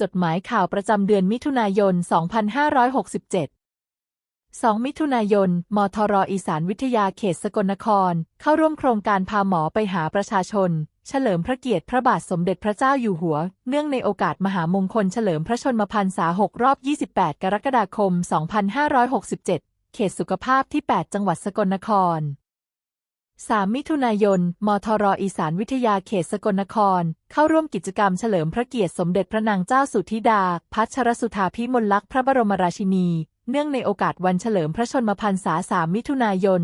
จดหมายข่าวประจำเดือนมิถุนายน 2567 2 มิถุนายน มทรอีสานวิทยาเขตสกลนคร เข้าร่วมโครงการพาหมอไปหาประชาชน เฉลิมพระเกียรติพระบาทสมเด็จพระเจ้าอยู่หัว เนื่องในโอกาสมหามงคลเฉลิมพระชนมพรรษา 6 รอบ 28 กรกฎาคม 2567 เขตสุขภาพที่ 8 จังหวัดสกลนคร 3 มิถุนายน มทรอีสานวิทยาเขตสกลนคร เข้าร่วมกิจกรรมเฉลิมพระเกียรติสมเด็จพระนางเจ้าสุธิดา พัชรสุธาพิมลลักษณ์พระบรมราชินี เนื่องในโอกาสวันเฉลิมพระชนมพรรษา 3 มิถุนายน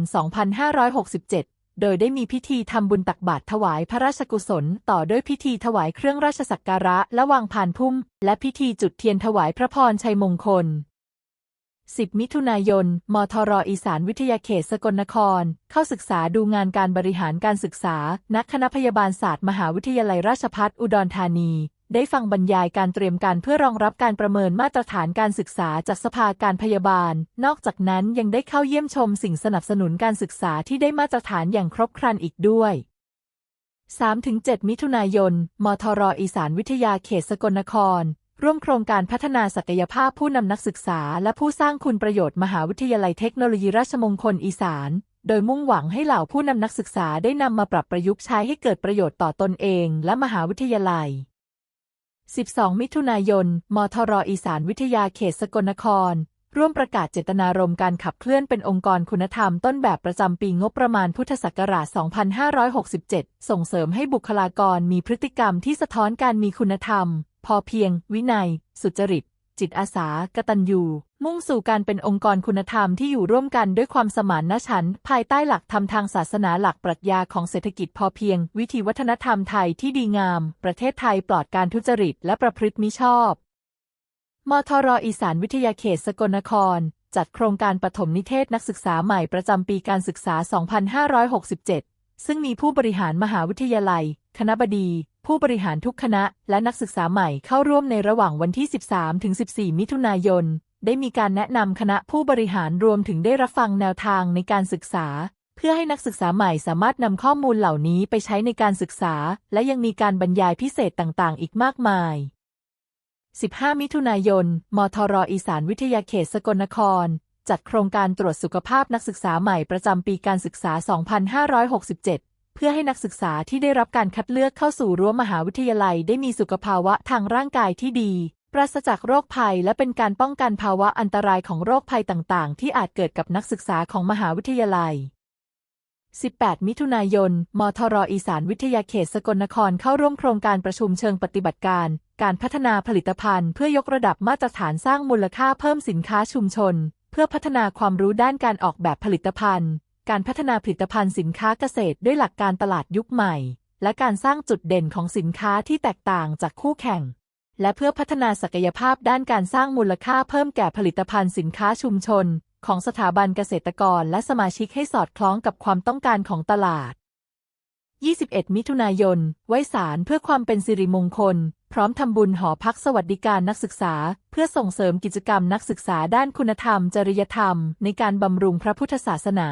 2567 โดยได้มีพิธีทำบุญตักบาตรถวายพระราชกุศล ต่อด้วยพิธีถวายเครื่องราชสักการะและวางพานพุ่ม และพิธีจุดเทียนถวายพระพรชัยมงคล 10 มิถุนายน มทรอีสานวิทยาเขตสกลนคร เข้าศึกษาดูงานการบริหารการศึกษาณคณะพยาบาลศาสตร์มหาวิทยาลัยราชภัฏอุดรธานี ได้ฟังบรรยายการเตรียมการเพื่อรองรับการประเมินมาตรฐานการศึกษาจากสภาการพยาบาล นอกจากนั้นยังได้เข้าเยี่ยมชมสิ่งสนับสนุนการศึกษาที่ได้มาตรฐานอย่างครบครันอีกด้วย3-7 มิถุนายน มทรอีสานวิทยาเขตสกลนคร ร่วมโครงการพัฒนาศักยภาพผู้นำนักศึกษา และผู้สร้างคุณประโยชน์มหาวิทยาลัยเทคโนโลยีราชมงคลอีสาน โดยมุ่งหวังให้เหล่าผู้นำนักศึกษาได้นำมาปรับประยุกต์ใช้ให้เกิดประโยชน์ต่อตนเองและมหาวิทยาลัย 12 มิถุนายน มทรอีสานวิทยาเขตสกลนคร ร่วมประกาศเจตนารมณ์การขับเคลื่อนเป็นองค์กรคุณธรรมต้นแบบประจำปีงบประมาณพุทธศักราช 2567 ส่งเสริมให้บุคลากรมีพฤติกรรมที่สะท้อนการมีคุณธรรม พอเพียง วินัย สุจริต จิตอาสากตัญญู มุ่งสู่การเป็นองค์กรคุณธรรมที่อยู่ร่วมกันด้วยความสมานฉันท์ภายใต้หลักธรรมทางศาสนาหลักปรัชญาของเศรษฐกิจพอเพียง วิถีวัฒนธรรมไทยที่ดีงาม ประเทศไทยปลอดการทุจริต และประพฤติมิชอบมทรอีสานวิทยาเขตสกลนคร จัดโครงการปฐมนิเทศนักศึกษาใหม่ประจำปีการศึกษา 2567 ซึ่งมีผู้บริหารมหาวิทยาลัย คณบดี ผู้บริหารทุกคณะ และนักศึกษาใหม่เข้าร่วมในระหว่างวันที่ 13-14 มิถุนายน ได้มีการแนะนำคณะผู้บริหารรวมถึงได้รับฟังแนวทางในการศึกษา เพื่อให้นักศึกษาใหม่สามารถนำข้อมูลเหล่านี้ไปใช้ในการศึกษา และยังมีการบรรยายพิเศษต่างๆ อีกมากมาย 15 มิถุนายน มทรอีสานวิทยาเขตสกลนคร จัดโครงการตรวจสุขภาพนักศึกษาใหม่ประจำปีการศึกษา 2567 เพื่อให้นักศึกษาที่ได้รับการคัดเลือกเข้าสู่รั้วมหาวิทยาลัยได้มีสุขภาวะทางร่างกายที่ดี ปราศจากโรคภัยและเป็นการป้องกันภาวะอันตรายของโรคภัยต่าง ๆ ที่อาจเกิดกับนักศึกษาของมหาวิทยาลัย 18 มิถุนายน มทรอีสานวิทยาเขตสกลนครเข้าร่วมโครงการประชุมเชิงปฏิบัติการ การพัฒนาผลิตภัณฑ์เพื่อยกระดับมาตรฐานสร้างมูลค่าเพิ่มสินค้าชุมชน เพื่อพัฒนาความรู้ด้านการออกแบบผลิตภัณฑ์ การพัฒนาผลิตภัณฑ์สินค้าเกษตรด้วยหลักการตลาดยุคใหม่ และการสร้างจุดเด่นของสินค้าที่แตกต่างจากคู่แข่ง และเพื่อพัฒนาศักยภาพด้านการสร้างมูลค่าเพิ่มแก่ผลิตภัณฑ์สินค้าชุมชน ของสถาบันเกษตรกรและสมาชิกให้สอดคล้องกับความต้องการของตลาด 21 มิถุนายน ไว้สารเพื่อความเป็นสิริมงคล พร้อมทำบุญหอพักสวัสดิการนักศึกษา เพื่อส่งเสริมกิจกรรมนักศึกษาด้านคุณธรรม จริยธรรม ในการบำรุงพระพุทธศาสนา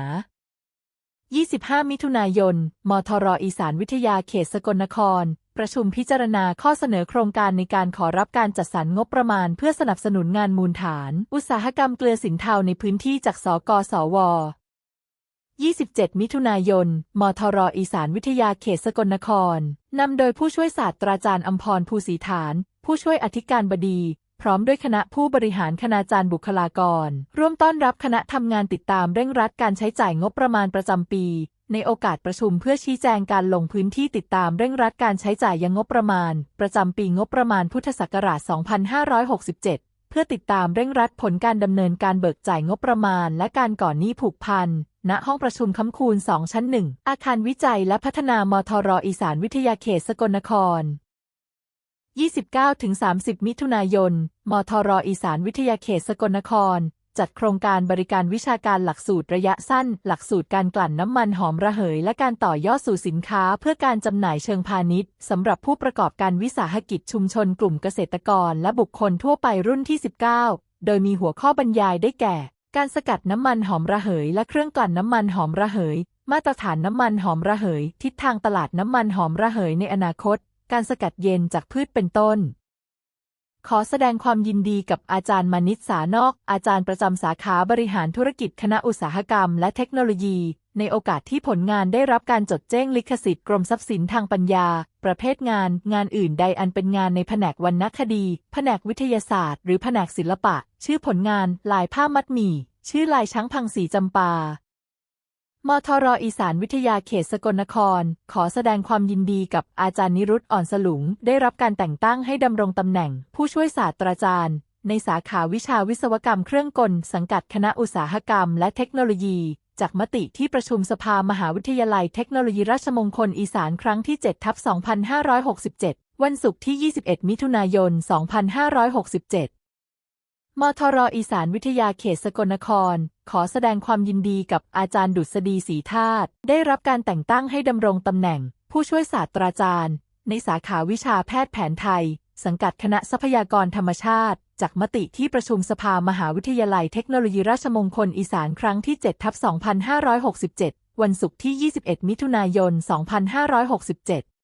25 มิถุนายน มทรอีสานวิทยาเขตสกลนคร ประชุมพิจารณาข้อเสนอโครงการในการขอรับการจัดสรรงบประมาณ เพื่อสนับสนุนงานมูลฐาน อุตสาหกรรมเกลือสินเทาในพื้นที่จากสกสว 27 มิถุนายน มทรอีสานวิทยาเขตสกลนคร นำโดยผู้ช่วยศาสตราจารย์อัมพรภูศรีฐาน ผู้ช่วยอธิการบดี พร้อมด้วยคณะผู้บริหารคณาจารย์บุคลากร ร่วมต้อนรับคณะทำงานติดตามเร่งรัดการใช้จ่ายงบประมาณประจำปี ในโอกาสประชุมเพื่อชี้แจงการลงพื้นที่ติดตามเร่งรัดการใช้จ่ายยังงบประมาณ ประจำปีงบประมาณพุทธศักราช 2567 เพื่อติดตามเร่งรัดผลการดำเนินการเบิกจ่ายงบประมาณ และการก่อนหนี้ผูกพัน ณ ห้องประชุมค้ำคูณ 2 ชั้น 1 อาคารวิจัยและพัฒนามทรอีสานวิทยาเขตสกลนคร 29-30 มิถุนายน มทรอีสานวิทยาเขตสกลนคร จัดโครงการบริการวิชาการหลักสูตรระยะสั้น หลักสูตรการกลั่นน้ำมันหอมระเหย และการต่อยอดสู่สินค้าเพื่อการจำหน่ายเชิงพาณิชย์สำหรับผู้ประกอบการวิสาหกิจชุมชนกลุ่มเกษตรกร และบุคคลทั่วไปรุ่นที่ 19 โดยมีหัวข้อบรรยายได้แก่ การสกัดน้ำมันหอมระเหย และเครื่องกลั่นน้ำมันหอมระเหย มาตรฐานน้ำมันหอมระเหย ทิศทางตลาดน้ำมันหอมระเหยในอนาคต การสกัดเย็นจากพืชเป็นต้น ขอแสดงความยินดีกับอาจารย์มานิตสานอก อาจารย์ประจำสาขาบริหารธุรกิจคณะอุตสาหกรรมและเทคโนโลยี ในโอกาสที่ผลงานได้รับการจดแจ้งลิขสิทธิ์กรมทรัพย์สินทางปัญญา ประเภทงาน งานอื่นใดอันเป็นงานในแผนกวรรณคดี แผนกวิทยาศาสตร์ หรือแผนกศิลปะ ชื่อผลงาน ลายผ้ามัดหมี่ ชื่อลายช้างพังสีจำปา มทรอีสานวิทยาเขตสกลนคร ขอแสดงความยินดีกับอาจารย์นิรุตอ่อนสลุง ได้รับการแต่งตั้งให้ดำรงตำแหน่ง ผู้ช่วยศาสตราจารย์ ในสาขาวิชาวิศวกรรมเครื่องกล สังกัดคณะอุตสาหกรรม และเทคโนโลยี จากมติที่ประชุมสภามหาวิทยาลัยเทคโนโลยีราชมงคลอีสานครั้งที่7ทับ2567 วันศุกร์ที่ 21 มิถุนายน 2567 มทรอีสานวิทยาเขตสกลนคร ขอแสดงความยินดีกับอาจารย์ดุษฎีศรีธาตุได้รับการแต่งตั้งให้ดำรงตำแหน่ง ผู้ช่วยศาสตราจารย์ ในสาขาวิชาแพทย์แผนไทย สังกัดคณะทรัพยากรธรรมชาติ จากมติที่ประชุมสภามหาวิทยาลัยเทคโนโลยีราชมงคลอีสานครั้งที่7ทับ2567 วันศุกร์ที่ 21 มิถุนายน 2567